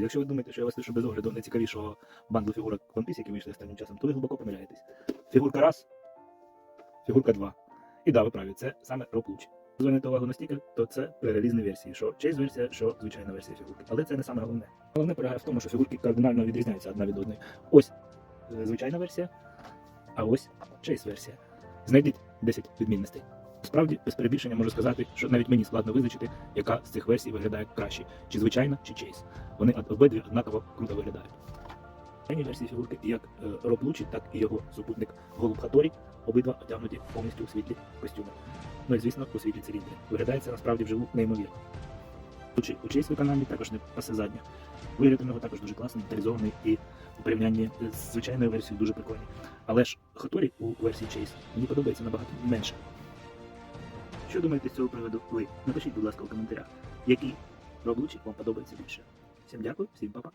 Якщо ви думаєте, що я вас лишу без огляду найцікавішого банду фігурок One Piece, які вийшли останнім часом, то ви глибоко помиляєтесь. Фігурка раз, фігурка два. І да, ви праві, це саме Роб Луч. Звернете увагу на стікер, то це різні версії, що чейз версія, що звичайна версія фігурки. Але це не саме головне. Головне полягає в тому, що фігурки кардинально відрізняються одна від одної. Ось е, звичайна версія, а ось чейз версія. Знайдіть 10 відмінностей. Справді, без перебільшення можу сказати, що навіть мені складно визначити, яка з цих версій виглядає краще, чи звичайна, чи чейз. Вони обидві однаково круто виглядають. Звичайні версії фігурки, як е, Роб Лучі, так і його супутник Голуб Хаторі, обидва одягнуті повністю у світлі костюми. Ну і звісно, у світлі циліндрі. Виглядає це насправді вживу неймовірно. Лучі у чийсь виконанні також не пасе задня. Вигляд у нього також дуже класний, деталізований і у порівнянні з звичайною версією дуже прикольний. Але ж Хаторі у версії Chase мені подобається набагато менше. Що думаєте з цього приводу ви? Напишіть, будь ласка, у коментарях, який Роблучик вам подобається більше. Всім дякую, всім па-па.